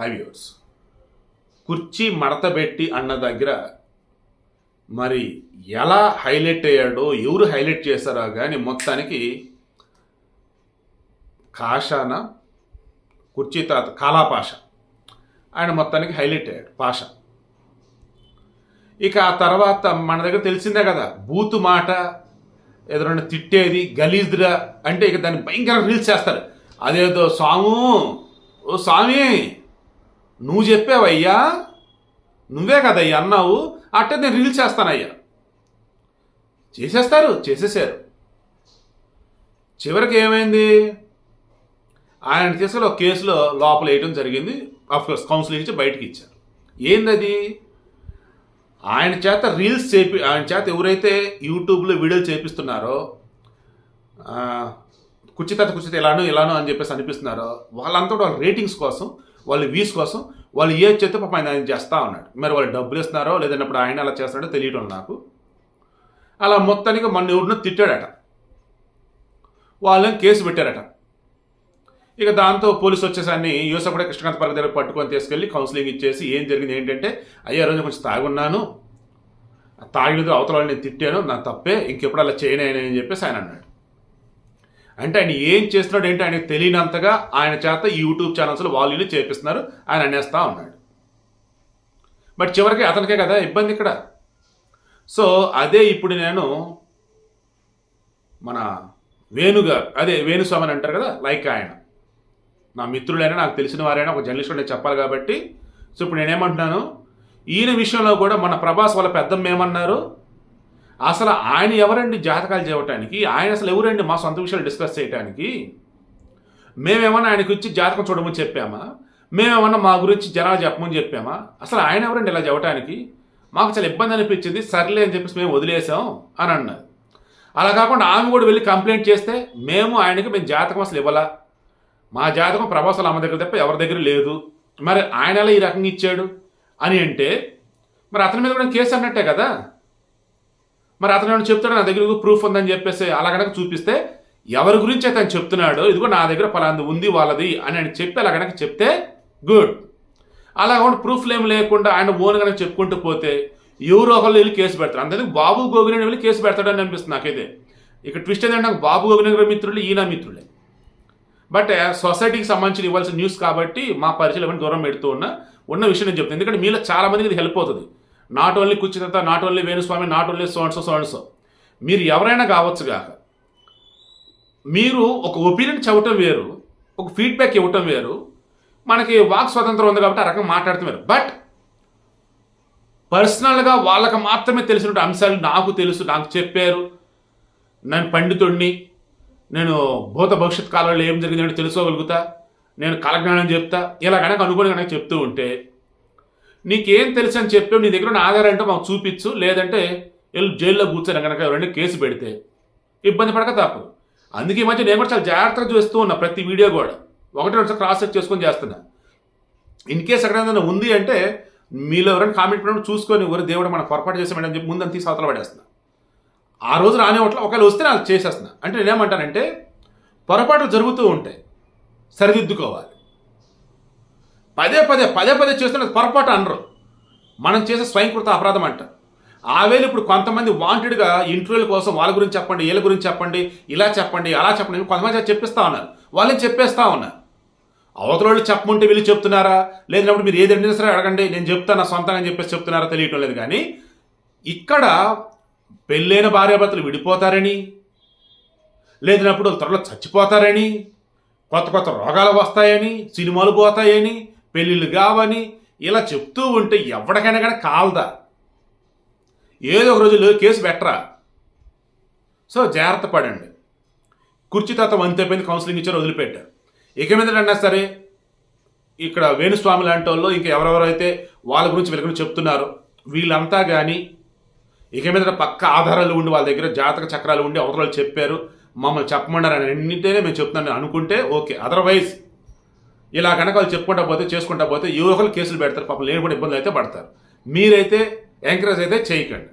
హైవ్యూర్స్ కుర్చీ మడతబెట్టి అన్న దగ్గర మరి ఎలా హైలైట్ అయ్యాడో ఎవరు హైలైట్ చేశారో కానీ మొత్తానికి కాషాన కుర్చీ తాత కాలాపాష ఆయన మొత్తానికి హైలైట్ అయ్యాడు పాష. ఇక ఆ తర్వాత మన దగ్గర తెలిసిందే కదా బూతు మాట ఎదురైనా తిట్టేది గలీజ్రా అంటే ఇక దాన్ని భయంకర రీల్స్ చేస్తారు. అదేదో స్వాము ఓ స్వామి నువ్వు చెప్పావయ్యా? నువ్వే కదయ్యా అన్నావు. అట్టే నేను రీల్స్ చేస్తానయ్యా. చేసేస్తారు చేసేసారు. చివరికి ఏమైంది? ఆయన తీసుకుని ఒక కేసులో లోపల వేయడం జరిగింది. కోర్స్ కౌన్సిలింగ్ ఇచ్చి బయటకి ఇచ్చారు. ఏందది? ఆయన చేత రీల్స్ చేపి ఆయన చేత ఎవరైతే యూట్యూబ్లో వీడియోలు చేపిస్తున్నారో ఆ, కుచితత కుచిత ఇలానో ఇలానో అని చెప్పేసి అనిపిస్తున్నారో వాళ్ళంతా కూడా వాళ్ళ రేటింగ్స్ కోసం వాళ్ళ వీస్ కోసం వాళ్ళు ఏ చేస్తే పాప ఆయన ఆయన చేస్తూ ఉన్నాడు. మరి వాళ్ళు డబ్బులు ఇస్తున్నారో లేదన్నప్పుడు ఆయన అలా చేస్తున్నాడో తెలియటం నాకు. అలా మొత్తానికి మన ఎవరినో తిట్టాడట. వాళ్ళని కేసు పెట్టారట. ఇక దాంతో పోలీసు వచ్చేసాన్ని యూసఫ్ కూడా కృష్ణకాంత్ పార్క్ దగ్గర పట్టుకొని తీసుకెళ్ళి కౌన్సిలింగ్ ఇచ్చేసి ఏం జరిగింది ఏంటంటే అయ్యే రోజు కొంచెం తాగున్నాను. ఆ తాగినది అవతల నేను తిట్టాను. నా తప్పే. ఇంకెప్పుడు అలా చేయను అని చెప్పేసి ఆయన అన్నాడు. అంటే ఆయన ఏం చేస్తున్నాడు ఏంటి ఆయనకు తెలియనంతగా ఆయన చేత ఈ యూట్యూబ్ ఛానల్స్లో వాల్యూని చేపిస్తున్నారు. ఆయన అనేస్తా ఉన్నాడు. బట్ చివరికి అతనికే కదా ఇబ్బంది ఇక్కడ. సో అదే ఇప్పుడు నేను మన వేణుగారు అదే వేణుస్వామి అని అంటారు కదా లైక్ ఆయన. నా మిత్రులైనా నాకు తెలిసిన వారైనా ఒక జర్నలిస్ట్ నేను చెప్పాలి కాబట్టి. సో ఇప్పుడు నేనేమంటున్నాను ఈయన విషయంలో కూడా మన ప్రభాస్ వాళ్ళ పెద్దమ్మ ఏమన్నారు? అసలు ఆయన ఎవరండి జాతకాలు చేయటానికి? ఆయన అసలు ఎవరండి మా సొంత విషయాలు డిస్కస్ చేయడానికి మేమేమన్నా ఆయనకు ఇచ్చి జాతకం చూడమని చెప్పామా? మేమేమన్నా మా గురించి జనాలు చెప్పమని చెప్పామా? అసలు ఆయన ఎవరండి ఇలా చెప్పడానికి మాకు చాలా ఇబ్బంది అనిపించింది. సర్లే అని చెప్పేసి మేము వదిలేసాం అని అన్నది అలా కాకుండా ఆమె కూడా వెళ్ళి కంప్లైంట్ చేస్తే మేము ఆయనకి మేము జాతకం అసలు ఇవ్వాలా? మా జాతకం ప్రభాసాలు అమ్మ దగ్గర తప్ప ఎవరి దగ్గర లేదు. మరి ఆయన ఎలా ఈ రకంగా ఇచ్చాడు? అని అంటే మరి అతని మీద కూడా కేసు అన్నట్టే కదా? మరి అతను ఏమైనా చెప్తాడు? నా దగ్గర ప్రూఫ్ ఉందని చెప్పేసి అలాగనక చూపిస్తే ఎవరి గురించి అయితే ఆయన చెప్తున్నాడో? ఇదిగో నా దగ్గర పలాంది ఉంది వాళ్ళది అని ఆయన చెప్పి అలాగనక చెప్తే గుడ్ అలా కాకుండా ప్రూఫ్లు ఏమి లేకుండా ఆయన ఓన్ కనుక చెప్పుకుంటూ పోతే ఎవరో ఒకళ్ళు వెళ్ళి కేసు పెడతారు. అందుకే బాబు గోగిని వెళ్ళి కేసు పెడతాడని అనిపిస్తుంది నాకైతే. ఇక ట్విస్ట్ ఏంటంటే నాకు బాబు గోగిని మిత్రులు ఈయన మిత్రులే. బట్ సొసైటీకి సంబంధించిన ఇవ్వాల్సిన న్యూస్ కాబట్టి మా పరిచయం ఏమైనా దూరం పెడుతూ ఉన్న ఉన్న విషయం నేను చెప్తాను. ఎందుకంటే మీలో చాలా మందికి ఇది హెల్ప్ అవుతుంది. Not only Kuchita not only Venuswamy not only so and so so and so మీరు ఎవరైనా కావచ్చుగా మీరు ఒక ఒపీనియన్ చెప్పటం వేరు ఒక ఫీడ్బ్యాక్ ఇవ్వటం వేరు మనకి వాక్ స్వతంత్రం ఉంది కాబట్టి ఆ రకంగా మాట్లాడుతున్నారు బట్ పర్సనల్గా వాళ్ళకి మాత్రమే తెలిసిన అంశాలు నాకు తెలుసు నాకు చెప్పారు. నేను పండితుడిని నేను భూత భవిష్యత్ కాలంలో ఏం జరిగిందంటే తెలుసుకోగలుగుతా నేను కలజ్ఞానం చెప్తా ఇలాగనక కనుక అనుకుని కనుక చెప్తూ ఉంటే నీకేం తెలుసు అని చెప్పి నీ దగ్గర ఉన్న ఆధారం ఏంటో మాకు చూపించు లేదంటే వెళ్ళి జైల్లో కూర్చొని కనుక ఎవరైనా కేసు పెడితే ఇబ్బంది పడక తప్పదు అందుకే ఈ మధ్య నేను కూడా చాలా జాగ్రత్తగా చూస్తూ ఉన్నా ప్రతి వీడియో కూడా. ఒకటి రెండు క్రాస్ చెక్ చేసుకొని చేస్తున్నా. ఇన్ కేస్ ఎక్కడైనా ఉంది అంటే మీలో ఎవరైనా కామెంట్ పెట్టడం చూసుకొని ఎవరు దేవుడు మనం పొరపాటు చేసామని చెప్పి ముందని తీసి అవతల పడేస్తున్నా. ఆ రోజు రాని ఒకటి ఒకవేళ వస్తే నాకు చేసేస్తున్నా. అంటే నేనేమంటానంటే పొరపాట్లు జరుగుతూ ఉంటాయి సరిదిద్దుకోవాలి. పదే పదే పదే పదే చేస్తున్నది పొరపాటు అనరు. మనం చేసే స్వయంకృత అపరాధం అంట. ఆ వేళ ఇప్పుడు కొంతమంది వాంటెడ్గా ఇంటర్వ్యూల కోసం వాళ్ళ గురించి చెప్పండి వీళ్ళ గురించి చెప్పండి ఇలా చెప్పండి అలా చెప్పండి కొంతమంది అది చెప్పిస్తా ఉన్నారు. వాళ్ళని చెప్పేస్తా ఉన్నారు. అవతల వాళ్ళు చెప్పమంటే వీళ్ళు చెప్తున్నారా? లేదంటే మీరు ఏది అడిగినా సరే అడగండి నేను చెప్తాను నా సొంతంగా అని చెప్పేసి చెప్తున్నారా తెలియటం లేదు కానీ ఇక్కడ పెళ్ళైన భార్యాభర్తలు విడిపోతారని లేదన్నప్పుడు త్వరలో చచ్చిపోతారని కొత్త కొత్త రోగాలు వస్తాయని సినిమాలు పోతాయని పెళ్ళిళ్ళు కావని ఇలా చెప్తూ ఉంటే ఎవడికైనా కానీ కాలదా? ఏదో ఒక రోజులు కేసు పెట్టరా? సో జాగ్రత్త పడండి. కుర్చీ తత్వం అంతైపోయింది కౌన్సిలింగ్ ఇచ్చారు వదిలిపెట్టారు ఇక మీదటన్నా సరే ఇక్కడ వేణుస్వామి లాంటి వాళ్ళు ఇంకా ఎవరెవరైతే వాళ్ళ గురించి వీళ్ళ గురించి చెప్తున్నారో వీళ్ళంతా కానీ ఇక మీద పక్క ఆధారాలు ఉండి వాళ్ళ దగ్గర జాతక చక్రాలు ఉండి అవతరాలు చెప్పారు మమ్మల్ని చెప్పమన్నారు అని అన్నింటినే మేము చెప్తున్నాను అనుకుంటే ఓకే. అదర్వైజ్ ఇలా కనుక వాళ్ళు చెప్పుకుంటా పోతే చేసుకుంటా పోతే ఏ ఒకరు కేసులు పెడతారు పాపం లేని కూడా ఇబ్బందులు అయితే పడతారు. మీరైతే ఎంకరేజ్ అయితే చేయకండి.